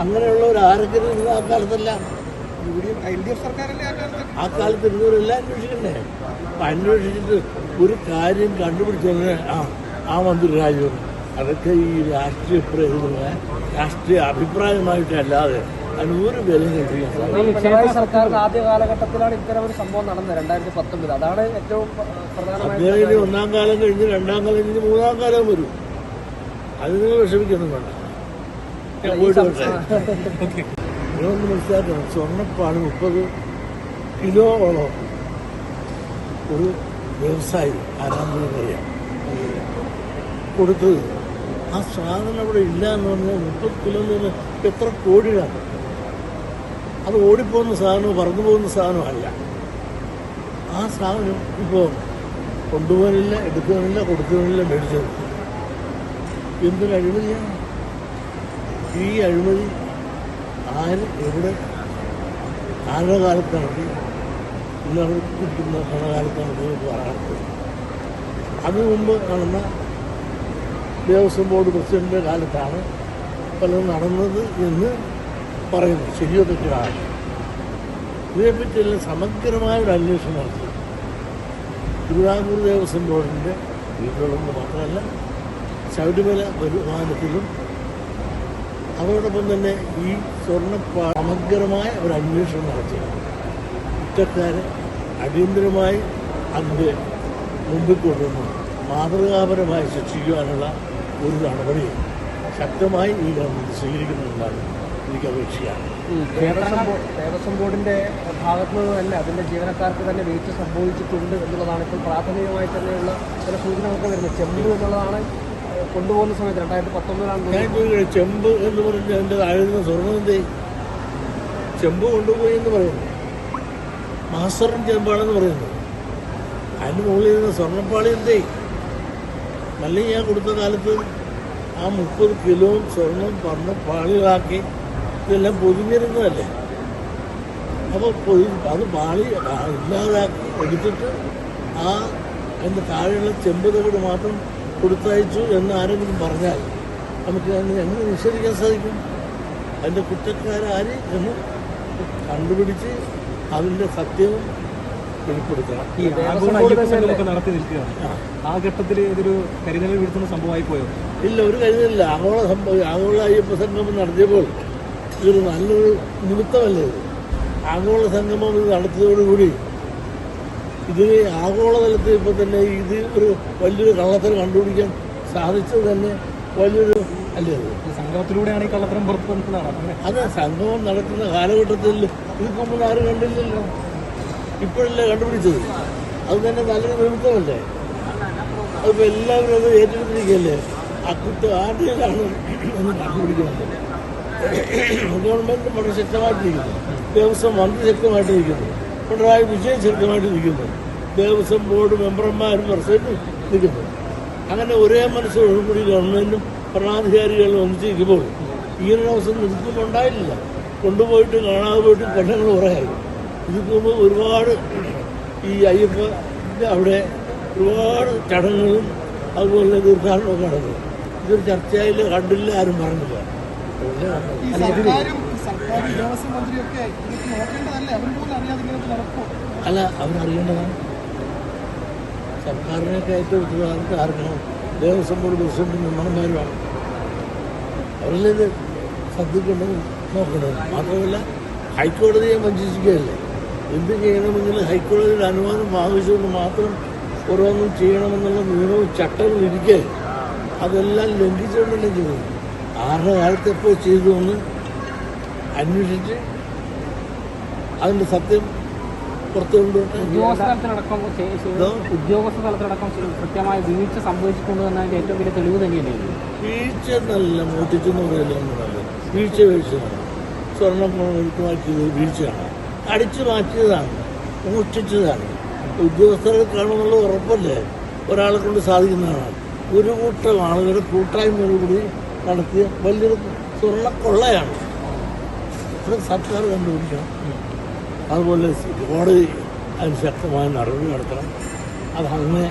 അങ്ങനെയുള്ളവർ ആരെങ്കിലും ഇന്ന് ആ കാലത്തല്ല. ആ കാലത്ത്? ഇരുന്നവരെല്ലാം അന്വേഷിക്കണ്ടേ? അപ്പം അന്വേഷിച്ചിട്ട് ഒരു കാര്യം കണ്ടുപിടിച്ചത് ആ ആ മന്ത്രി രാജു അതൊക്കെ ഈ രാഷ്ട്രീയ പ്രേരിതമായ രാഷ്ട്രീയ അഭിപ്രായമായിട്ടല്ലാതെ അതിന് ഒരു വിലയും കൽപ്പിക്കാൻ പിണറായി സർക്കാരിന്റെ ആദ്യ കാലഘട്ടത്തിലാണ് ഇത്തരം ഒരു സംഭവം നടന്നത് രണ്ടായിരത്തി പത്തൊമ്പത് അതാണ് ഏറ്റവും പ്രധാനമായിട്ട് ഒന്നാം കാലം കഴിഞ്ഞ് രണ്ടാം കാലം കഴിഞ്ഞ് മൂന്നാം കാലം വരും. അതിന് വിഷമിക്കൊന്നും വേണ്ട. നിങ്ങളൊന്ന് മനസ്സിലാക്കണം സ്വർണപ്പാണ് മുപ്പത് കിലോളം ഒരു വ്യവസായി ആരാധനറിയാം കൊടുത്തത്. ആ സാധനം അവിടെ ഇല്ല എന്ന് പറഞ്ഞാൽ മുപ്പത് കിലോ പറഞ്ഞാൽ എത്ര കോടിയാണ്? അത് ഓടിപ്പോകുന്ന സാധനമോ പറന്നു പോകുന്ന സാധനമല്ല ആ സാധനം ഇപ്പോൾ കൊണ്ടുപോകാനില്ല എടുക്കാനില്ല കൊടുക്കാനില്ല മേടിച്ചത്. എന്തൊരു അഴിമതിയാണ് ഈ അഴിമതി ആര് എവിടെ ആരുടെ കാലത്താണ് നടക്കുന്ന ഭരണകാലത്താണ് നിങ്ങൾക്ക് പറയാറുണ്ട് അതിനു മുമ്പ് നടന്ന ദേവസ്വം ബോർഡ് പ്രസിഡന്റിന്റെ കാലത്താണ് പലതും നടന്നത് എന്ന് പറയുന്നു. ശരിയോ തെറ്റാണ് ഇതിനെപ്പറ്റിയെല്ലാം സമഗ്രമായ ഒരു അന്വേഷണം നടത്തി. തിരുവിതാംകൂർ ദേവസ്വം ബോർഡിന്റെ വീടുകളെന്ന് മാത്രമല്ല ശബരിമല വരുമാനത്തിലും അതോടൊപ്പം തന്നെ ഈ സ്വർണ സമഗ്രമായ ഒരു അന്വേഷണം നടത്തി. കുറ്റക്കാര് അടിയന്തരമായി അതിന്റെ മുമ്പിൽ കൊണ്ടുവന്ന് മാതൃകാപരമായി ശിക്ഷിക്കുവാനുള്ള ഒരു നടപടി ശക്തമായി ഈ ഗവൺമെന്റ് സ്വീകരിക്കുന്നുണ്ടാണ് എനിക്ക് അപേക്ഷിക്കുകയാണ് ഈ ദേവസ്വം ബോർഡിന്റെ ഭാഗത്തു നിന്ന് തന്നെ അതിന്റെ ജീവനക്കാർക്ക് തന്നെ വീഴ്ച സംഭവിച്ചിട്ടുണ്ട് എന്നുള്ളതാണ് ഇപ്പോൾ പ്രാഥമികമായി തന്നെയുള്ള ചില സൂചനകളൊക്കെ വരുന്നത്. ചെമ്പ് എന്നുള്ളതാണ് കൊണ്ടുപോകുന്ന സമയത്ത് രണ്ടായിരത്തി പത്തൊമ്പതിലാണ് ചെമ്പ് എന്ന് പറഞ്ഞ എന്റെ താഴ്ന്ന സ്വർണം എന്തേ ചെമ്പ് കൊണ്ടുപോയി എന്ന് പറയുന്നു. മാസ്റ്ററും ചെമ്പാണെന്ന് പറയുന്നു. അതിന് മുകളിൽ ഇരുന്ന സ്വർണപ്പാളി എന്തേ നല്ല ഞാൻ കൊടുത്ത കാലത്ത് ആ മുപ്പത് കിലോ സ്വർണം പറഞ്ഞ പാളികളാക്കി ഇതെല്ലാം പൊതിഞ്ഞിരുന്നതല്ലേ? അപ്പോൾ അത് പാളി ഇല്ലാതാക്കി എടുത്തിട്ട് ആ അതിന്റെ താഴെയുള്ള ചെമ്പ് തകട് മാത്രം കൊടുത്തയച്ചു എന്ന് ആരെങ്കിലും പറഞ്ഞാൽ നമുക്ക് അതിന് എങ്ങനെ നിഷേധിക്കാൻ സാധിക്കും? അതിന്റെ കുറ്റക്കാരാര് എന്ന് കണ്ടുപിടിച്ച് അതിന്റെ സത്യവും വെളിപ്പെടുത്തണം. ഈ ദേവസ്വം ആഗോള ബോർഡ് അയ്യപ്പ നടത്തി നിൽക്കുകയാണ്. ആ. ആ ഘട്ടത്തിൽ ഇതൊരു കരിനില വീഴ്ത്തുന്ന സംഭവമായി പോയോ? ഇല്ല ഒരു കരുതലില്ല ആഗോള സംഭവം ആഗോള അയ്യപ്പ സംഗമം നടത്തിയപ്പോൾ ഇതൊരു നല്ലൊരു നിമിത്തമല്ലേ ഇത്? ആഗോള സംഗമം ഇത് നടത്തിയതോടുകൂടി ഇതിന് ആഗോളതലത്തിൽ ഇപ്പോൾ തന്നെ ഇത് ഒരു വലിയൊരു കള്ളത്തരം കണ്ടുപിടിക്കാൻ സാധിച്ചത് തന്നെ വലിയൊരു അല്ലേ? സംഘത്തിലൂടെയാണ് ഈ കള്ളത്തരം പുറത്തു വന്നതാണ്. അത് സംഗമം നടക്കുന്ന കാലഘട്ടത്തിൽ ഇത് മുമ്പ് ആരും കണ്ടില്ലല്ലോ. ഇപ്പോഴല്ലേ കണ്ടുപിടിച്ചത്? അത് തന്നെ നല്ലൊരു നിമിത്തമല്ലേ? അതിപ്പോൾ എല്ലാവരും അത് ഏറ്റെടുത്തിരിക്കുകയല്ലേ? അക്കുത്ത് ആദ്യമാണ് എന്ന് കണ്ടുപിടിക്കുന്നത്? ഗവൺമെന്റ് വളരെ ശക്തമായിട്ടിരിക്കുന്നു. ദേവസ്വം മന്ത്രി ശക്തമായിട്ടിരിക്കുന്നു. പിണറായി വിജയൻ ശക്തമായിട്ടിരിക്കുന്നു ദേവസ്വം ബോർഡ് മെമ്പർമാരും പ്രസിഡന്റും നിൽക്കുന്നത് അങ്ങനെ ഒരേ മനസ്സോടുകൂടി ഗവൺമെന്റും ഭരണാധികാരികളും ഒന്നിച്ചിരിക്കുമ്പോൾ ഇങ്ങനെ ദിവസം നിൽക്കുന്നുണ്ടായില്ല കൊണ്ടുപോയിട്ട് കാണാതെ പോയിട്ട് കൊല്ലങ്ങൾ കുറേയായി ഇതിന് മുമ്പ് ഒരുപാട് ഈ അയ്യപ്പ അവിടെ ഒരുപാട് ചടങ്ങുകളും അതുപോലെ തീർത്ഥാടനമൊക്കെ നടന്നു ഇതൊരു ചർച്ചയിൽ കണ്ടില്ല ആരും പറഞ്ഞില്ല. അല്ല അവരറിയേണ്ടതാണ്. സർക്കാരിനൊക്കെ ഏറ്റവും ഉത്തരവാദിത്തം ആർക്കാണ്? ദേവസ്വം ബോർഡ് പ്രസിഡന്റ് മെമ്പർമാരുമാണ് അവരല്ലേ ഇത് ശ്രദ്ധിക്കേണ്ടത് നോക്കേണ്ടത്? മാത്രമല്ല ഹൈക്കോടതിയെ വഞ്ചിക്കുകയല്ലേ എന്ത് ചെയ്യണമെങ്കിൽ ഹൈക്കോടതിയുടെ അനുവാദം ആവശ്യമുണ്ട് മാത്രം ഓരോന്നും ചെയ്യണമെന്നുള്ള നിയമവും ചട്ടവും ഇരിക്കെ അതെല്ലാം ലംഘിച്ചുകൊണ്ടല്ലേ ചെയ്തത്. ആരുടെ കാലത്ത് എപ്പോൾ ചെയ്തു എന്ന് അന്വേഷിച്ച് അതിന്റെ സത്യം പുറത്തു ഉദ്യോഗസ്ഥ തലത്തിലടക്കം കൃത്യമായ വീഴ്ച സംഭവിച്ചിട്ടുണ്ട് ഏറ്റവും വലിയ തെളിവ് തന്നെയല്ലേ ഇത്? വീഴ്ച വീഴ്ചയാണ് സ്വർണം എടുത്തു മാറ്റിയത് വീഴ്ചയാണ്. അടിച്ചു മാറ്റിയതാണ്. മോഷ്ടിച്ചതാണ്. ഉദ്യോഗസ്ഥരെ കാണുമെന്നുള്ള ഉറപ്പല്ലേ? ഒരാളെ കൊണ്ട് സാധിക്കുന്നതാണ്. ഒരു കൂട്ടം ആളുകളുടെ കൂട്ടായ്മയോടുകൂടി നടത്തിയ വലിയൊരു സ്വർണക്കൊള്ളയാണ്. അത് സർക്കാർ കണ്ടുപിടിക്കണം. അതുപോലെ കോടതി അതിന് ശക്തമായ നടപടി നടത്തണം. അത് അങ്ങനെ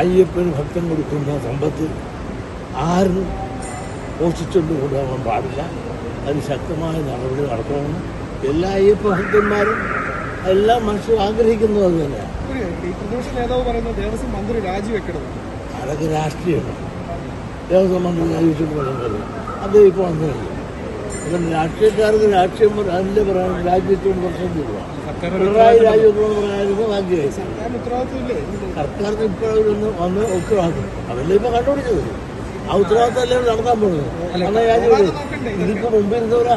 അയ്യപ്പന് ഭക്തം കൊടുക്കുന്ന സമ്പത്ത് ആരും മോഷിച്ചുകൊണ്ട് കൊണ്ടുപോകാൻ പാടില്ല. അതിന് ശക്തമായ നടപടി നടത്തണമെന്ന് എല്ലാ അയ്യപ്പ ഭക്തന്മാരും എല്ലാ മനുഷ്യരും ആഗ്രഹിക്കുന്നത് അത് തന്നെയാണ്. ഒരു ഈ പ്രതിപക്ഷ നേതാവ് പറയുന്നത് ദേവസ്വം മന്ത്രി രാജിവെക്കണം. അതൊക്കെ രാഷ്ട്രീയമാണ്. ദേവസ്വം മന്ത്രി രാജിവെച്ചിട്ട് പറയുന്നത് അത് ഇപ്പോൾ വന്നു രാഷ്ട്രീയക്കാർക്ക് രാഷ്ട്രീയം അതിന്റെ അതിന്റെ പറയാൻ രാജ്യത്തോട് പ്രശ്നം തീരുക പിണറായി രാജ്യത്തോട് പറയാനും ഭാഗ്യമായി. സർക്കാരിന് ഇപ്പോഴൊന്ന് വന്ന് ഉത്തരവാദിത്തം. അതല്ലേ ഇപ്പൊ കണ്ടുപിടിച്ചത്? ആ ഉത്തരവാദിത്തം അല്ലേ നടത്താൻ പോകുന്നത് അങ്ങനെ രാജ്യം ഇതിപ്പോൾ മുമ്പ് ഇരുന്നവരാ